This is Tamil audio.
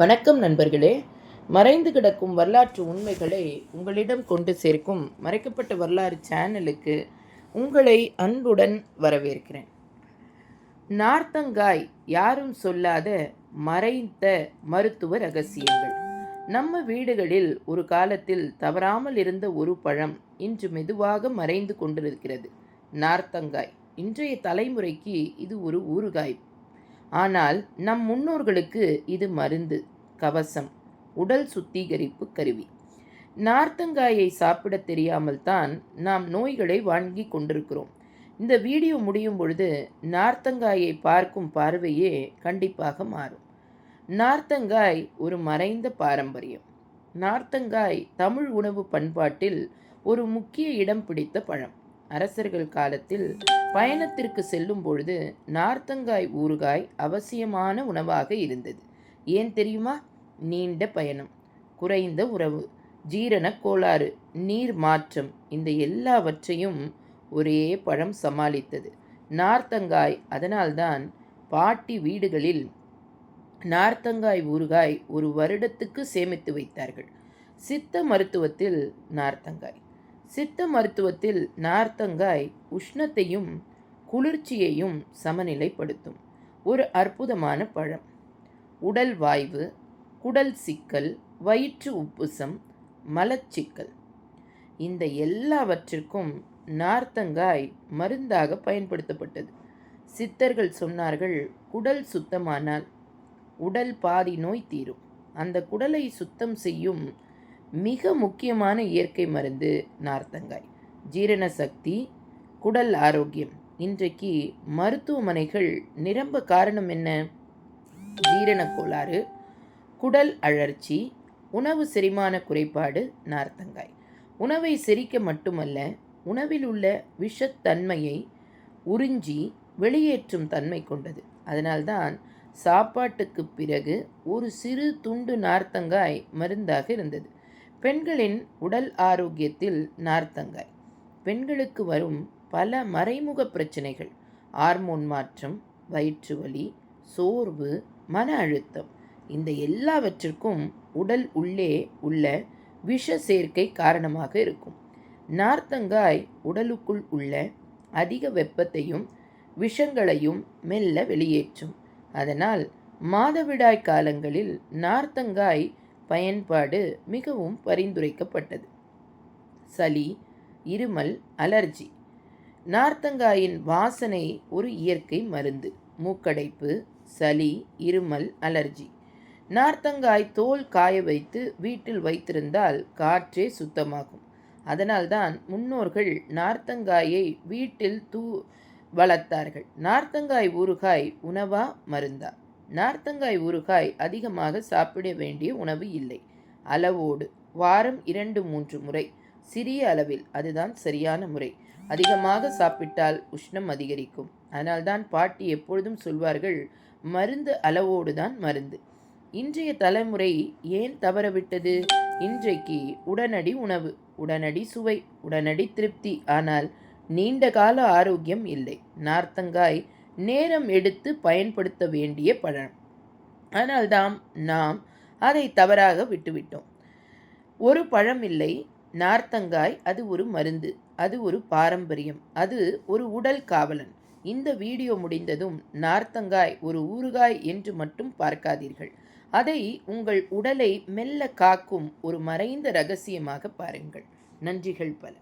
வணக்கம் நண்பர்களே. மறைந்து கிடக்கும் வரலாற்று உண்மைகளை உங்களிடம் கொண்டு சேர்க்கும் மறைக்கப்பட்ட வரலாறு சேனலுக்கு உங்களை அன்புடன் வரவேற்கிறேன். நார்த்தங்காய் யாரும் சொல்லாத மறைந்த மருத்துவ ரகசியங்கள். நம்ம வீடுகளில் ஒரு காலத்தில் தவறாமல் இருந்த ஒரு பழம் இன்று மெதுவாக மறைந்து கொண்டிருக்கிறது. நார்த்தங்காய். இன்றைய தலைமுறைக்கு இது ஒரு ஊறுகாய். ஆனால் நம் முன்னோர்களுக்கு இது மருந்து. கவசம் உடல் சுத்திகரிப்பு கருவி. நார்த்தங்காயை சாப்பிட தெரியாமல் தான் நாம் நோய்களை வாங்கி கொண்டிருக்கிறோம். இந்த வீடியோ முடியும் பொழுது நார்த்தங்காயை பார்க்கும் பார்வையே கண்டிப்பாக மாறும். நார்த்தங்காய் ஒரு மறைந்த பாரம்பரியம். நார்த்தங்காய் தமிழ் உணவு பண்பாட்டில் ஒரு முக்கிய இடம் பிடித்த பழம். அரசர்கள் காலத்தில் பயணத்திற்கு செல்லும் பொழுது நார்த்தங்காய் ஊறுகாய் அவசியமான உணவாக இருந்தது. ஏன் தெரியுமா? நீண்ட பயணம் குறைந்த உறவு ஜீரண கோளாறு நீர் மாற்றம் இந்த எல்லாவற்றையும் ஒரே பழம் சமாளித்தது. நார்த்தங்காய் அதனால்தான் பாட்டி வீடுகளில் நார்த்தங்காய் ஊறுகாய் ஒரு வருடத்துக்கு சேமித்து வைத்தார்கள். சித்த மருத்துவத்தில் நார்த்தங்காய். சித்த மருத்துவத்தில் நார்த்தங்காய் உஷ்ணத்தையும் குளிர்ச்சியையும் சமநிலைப்படுத்தும். ஒரு அற்புதமான பழம். உடல் வாய்வு குடல் சிக்கல் வயிற்று உப்புசம் மலச்சிக்கல். இந்த எல்லாவற்றிற்கும் நார்த்தங்காய் மருந்தாக பயன்படுத்தப்பட்டது. சித்தர்கள் சொன்னார்கள் குடல் சுத்தமானால் உடல் பாதி நோய் தீரும். அந்த குடலை சுத்தம் செய்யும் மிக முக்கியமான இயற்கை மருந்து நார்த்தங்காய். ஜீரண சக்தி குடல் ஆரோக்கியம். இன்றைக்கு மருத்துவமனைகள் நிரம்ப காரணம் என்ன? ஜீரண கோளாறு குடல் அழற்சி உணவு செரிமான குறைபாடு நார்த்தங்காய். உணவை செரிக்க மட்டுமல்ல உணவில் உள்ள விஷத்தன்மையை உறிஞ்சி வெளியேற்றும் தன்மை கொண்டது. அதனால்தான் சாப்பாட்டுக்கு பிறகு ஒரு சிறு துண்டு நார்த்தங்காய் மருந்தாக இருந்தது. பெண்களின் உடல் ஆரோக்கியத்தில் நார்த்தங்காய். பெண்களுக்கு வரும் பல மறைமுக பிரச்சனைகள். ஹார்மோன் மாற்றம் வயிற்று வலி சோர்வு மன அழுத்தம். இந்த எல்லாவற்றிற்கும் உடல் உள்ளே உள்ள விஷ சேர்க்கை காரணமாக இருக்கும். நார்த்தங்காய் உடலுக்குள் உள்ள அதிக வெப்பத்தையும் விஷங்களையும் மெல்ல வெளியேற்றும். அதனால் மாதவிடாய் காலங்களில் நார்த்தங்காய் பயன்பாடு மிகவும் பரிந்துரைக்கப்பட்டது. சளி இருமல் அலர்ஜி. நார்த்தங்காயின் வாசனை ஒரு இயற்கை மருந்து. மூக்கடைப்பு சளி இருமல் அலர்ஜி. நார்த்தங்காய் தோல் காய வைத்து வீட்டில் வைத்திருந்தால் காற்றே சுத்தமாகும். அதனால்தான் முன்னோர்கள் நார்த்தங்காயை வீட்டில் தூ வளர்த்தார்கள். நார்த்தங்காய் ஊறுகாய் உணவா மருந்தா? நார்த்தங்காய் ஊறுகாய் அதிகமாக சாப்பிட வேண்டிய உணவு இல்லை. அளவோடு வாரம் இரண்டு மூன்று முறை. சிறிய அளவில் அதுதான் சரியான முறை. அதிகமாக சாப்பிட்டால் உஷ்ணம் அதிகரிக்கும். அதனால்தான் பாட்டி எப்பொழுதும் சொல்வார்கள் மருந்து அளவோடு தான் மருந்து. இன்றைய தலைமுறை ஏன் தவறவிட்டது? இன்றைக்கு உடனடி உணவு உடனடி சுவை உடனடி திருப்தி. ஆனால் நீண்ட கால ஆரோக்கியம் இல்லை. நார்த்தங்காய் நேரம் எடுத்து பயன்படுத்த வேண்டிய பழம். ஆனால்தான் நாம் அதை தவறாக விட்டுவிட்டோம். ஒரு பழம் இல்லை. நார்த்தங்காய் அது ஒரு மருந்து அது ஒரு பாரம்பரியம் அது ஒரு உடல் காவலன். இந்த வீடியோ முடிந்ததும் நார்த்தங்காய் ஒரு ஊறுகாய் என்று மட்டும் பார்க்காதீர்கள். அதை உங்கள் உடலை மெல்ல காக்கும் ஒரு மறைந்த ரகசியமாக பாருங்கள். நன்றிகள் பல.